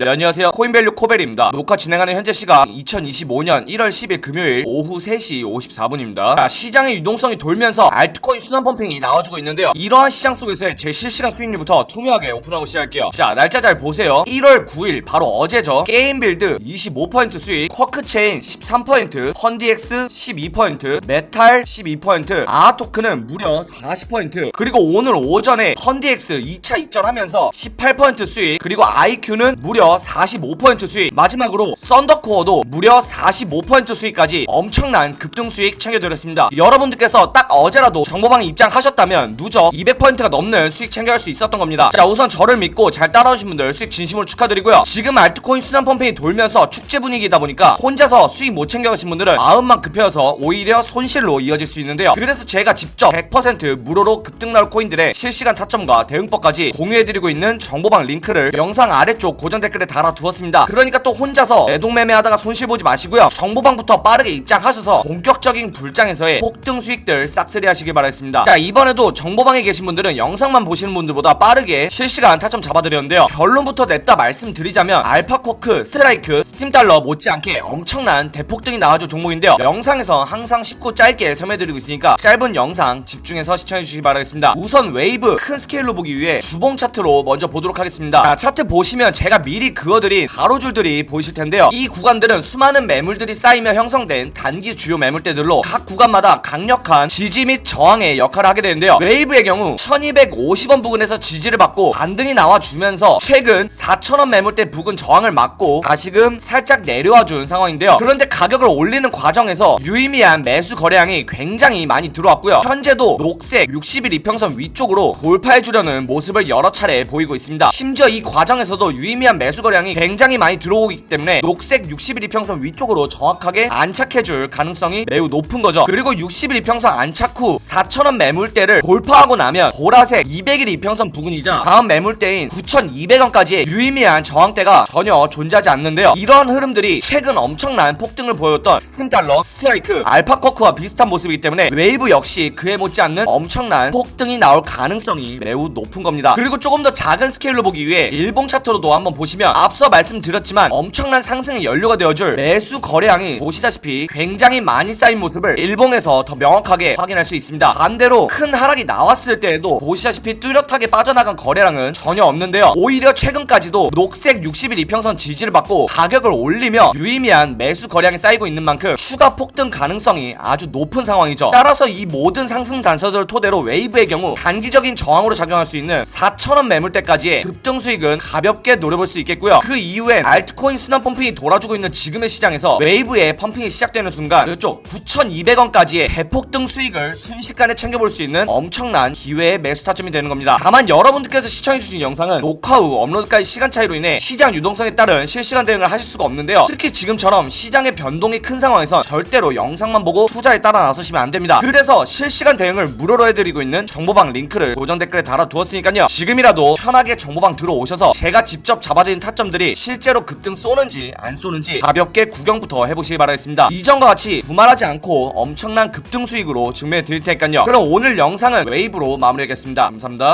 네, 안녕하세요. 코인밸류 코벨입니다. 녹화 진행하는 현재 시각 2025년 1월 10일 금요일 오후 3시 54분입니다. 자, 시장의 유동성이 돌면서 알트코인 순환 펌핑이 나와주고 있는데요. 이러한 시장 속에서의 제 실시간 수익률부터 투명하게 오픈하고 시작할게요. 자, 날짜 잘 보세요. 1월 9일 바로 어제죠. 게임 빌드 25% 수익, 쿼크체인 13%, 헌디엑스 12%, 메탈 12%, 아토크는 무려 40%, 그리고 오늘 오전에 헌디엑스 2차 입절하면서 18% 수익, 그리고 IQ는 무려 45% 수익, 마지막으로 썬더코어도 무려 45% 수익까지 엄청난 급등 수익 챙겨드렸습니다. 여러분들께서 딱 어제라도 정보방에 입장하셨다면 누적 200%가 넘는 수익 챙겨갈 수 있었던 겁니다. 자, 우선 저를 믿고 잘 따라오신 분들 수익 진심으로 축하드리고요. 지금 알트코인 순환 펌핑이 돌면서 축제 분위기다 보니까 혼자서 수익 못 챙겨가신 분들은 마음만 급해서 오히려 손실로 이어질 수 있는데요. 그래서 제가 직접 100% 무료로 급등 나올 코인들의 실시간 타점과 대응법까지 공유해드리고 있는 정보방 링크를 영상 아래쪽 고정 댓글 에 달아두었습니다. 그러니까 또 혼자서 매동매매하다가 손실 보지 마시고요. 정보방부터 빠르게 입장하셔서 본격적인 불장에서의 폭등 수익들 싹쓸이 하시길 바라겠습니다. 자 이번에도 정보방에 계신 분들은 영상만 보시는 분들보다 빠르게 실시간 타점 잡아드렸는데요. 결론부터 냈다 말씀드리자면 알파코크, 스트라이크, 스팀달러 못지않게 엄청난 대폭등이 나와줄 종목인데요. 영상에서 항상 쉽고 짧게 설명해드리고 있으니까 짧은 영상 집중해서 시청해주시기 바라겠습니다. 우선 웨이브 큰 스케일로 보기 위해 주봉 차트로 먼저 보도록 하겠습니다. 자, 차트 보시면 제가 미리 그어드린 가로줄들이 보이실 텐데요. 이 구간들은 수많은 매물들이 쌓이며 형성된 단기 주요 매물대들로 각 구간마다 강력한 지지 및 저항의 역할을 하게 되는데요. 웨이브의 경우 1250원 부근에서 지지를 받고 반등이 나와주면서 최근 4000원 매물대 부근 저항을 맞고 다시금 살짝 내려와 준 상황인데요. 그런데 가격을 올리는 과정에서 유의미한 매수 거래량이 굉장히 많이 들어왔고요. 현재도 녹색 60일 이평선 위쪽으로 돌파해 주려는 모습을 여러 차례 보이고 있습니다. 심지어 이 과정에서도 유의미한 매수 거래량이 굉장히 많이 들어오기 때문에 녹색 60일 이평선 위쪽으로 정확하게 안착해 줄 가능성이 매우 높은 거죠. 그리고 60일 이평선 안착 후 4,000원 매물대를 돌파하고 나면 보라색 200일 이평선 부근이자 다음 매물대인 9,200원까지의 유의미한 저항대가 전혀 존재하지 않는데요. 이런 흐름들이 최근 엄청난 폭등을 보였던 스팀달러, 스트라이크, 알파커크와 비슷한 모습이기 때문에 웨이브 역시 그에 못지않는 엄청난 폭등이 나올 가능성이 매우 높은 겁니다. 그리고 조금 더 작은 스케일로 보기 위해 일봉 차트로도 한번 보시면 앞서 말씀드렸지만 엄청난 상승의 연료가 되어줄 매수 거래량이 보시다시피 굉장히 많이 쌓인 모습을 일봉에서 더 명확하게 확인할 수 있습니다. 반대로 큰 하락이 나왔을 때에도 보시다시피 뚜렷하게 빠져나간 거래량은 전혀 없는데요. 오히려 최근까지도 녹색 60일 이평선 지지를 받고 가격을 올리며 유의미한 매수 거래량이 쌓이고 있는 만큼 추가 폭등 가능성이 아주 높은 상황이죠. 따라서 이 모든 상승 단서들을 토대로 웨이브의 경우 단기적인 저항으로 작용할 수 있는 4,000원 매물대까지의 급등 수익은 가볍게 노려볼 수 있 겠고요. 그 이후엔 알트코인 순환 펌핑이 돌아주고 있는 지금의 시장에서 웨이브의 펌핑이 시작되는 순간 이쪽 9,200원까지의 대폭등 수익을 순식간에 챙겨볼 수 있는 엄청난 기회의 매수 타점이 되는 겁니다. 다만 여러분들께서 시청해주신 영상은 녹화 후 업로드까지 시간 차이로 인해 시장 유동성에 따른 실시간 대응을 하실 수가 없는데요. 특히 지금처럼 시장의 변동이 큰 상황에서 절대로 영상만 보고 투자에 따라 나서시면 안 됩니다. 그래서 실시간 대응을 무료로 해드리고 있는 정보방 링크를 고정 댓글에 달아두었으니까요. 지금이라도 편하게 정보방 들어오셔서 제가 직접 잡아드 린 타점들이 실제로 급등 쏘는지 안 쏘는지 가볍게 구경부터 해보시기 바라겠습니다. 이전과 같이 두말하지 않고 엄청난 급등 수익으로 증명해 드릴 테니까요. 그럼 오늘 영상은 웨이브로 마무리하겠습니다. 감사합니다.